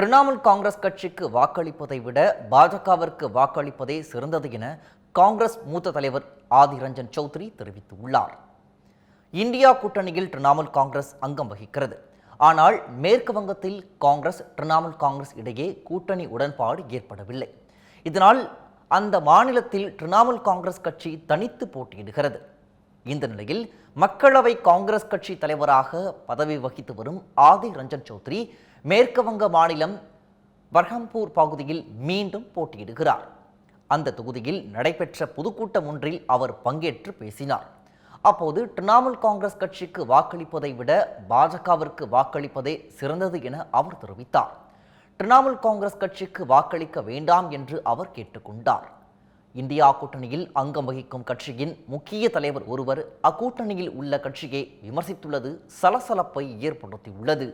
திரிணாமுல் காங்கிரஸ் கட்சிக்கு வாக்களிப்பதை விட பாஜகவிற்கு வாக்களிப்பதே சிறந்தது என காங்கிரஸ் மூத்த தலைவர் ஆதிர் ரஞ்சன் சௌத்ரி தெரிவித்துள்ளார். இந்தியா கூட்டணியில் திரிணாமுல் காங்கிரஸ் அங்கம் வகிக்கிறது. ஆனால் மேற்கு வங்கத்தில் காங்கிரஸ் திரிணாமுல் காங்கிரஸ் இடையே கூட்டணி உடன்பாடு ஏற்படவில்லை. இதனால் அந்த மாநிலத்தில் திரிணாமுல் காங்கிரஸ் கட்சி தனித்து போட்டியிடுகிறது. இந்த நிலையில் மக்களவை காங்கிரஸ் கட்சி தலைவராக பதவி வகித்து வரும் ஆதி ரஞ்சன் சௌத்ரி மேற்கு வங்க மாநிலம் பர்ஹம்பூர் பகுதியில் மீண்டும் போட்டியிடுகிறார். அந்த தொகுதியில் நடைபெற்ற பொதுக்கூட்டம் ஒன்றில் அவர் பங்கேற்று பேசினார். அப்போது திரிணாமுல் காங்கிரஸ் கட்சிக்கு வாக்களிப்பதை விட பாஜகவிற்கு வாக்களிப்பதே சிறந்தது என அவர் தெரிவித்தார். திரிணாமுல் காங்கிரஸ் கட்சிக்கு வாக்களிக்க வேண்டாம் என்று அவர் கேட்டுக்கொண்டார். இந்தியா கூட்டணியில் அங்கம் வகிக்கும் கட்சியின் முக்கிய தலைவர் ஒருவர் அக்கூட்டணியில் உள்ள கட்சியை விமர்சித்துள்ளது சலசலப்பை ஏற்படுத்தியுள்ளது.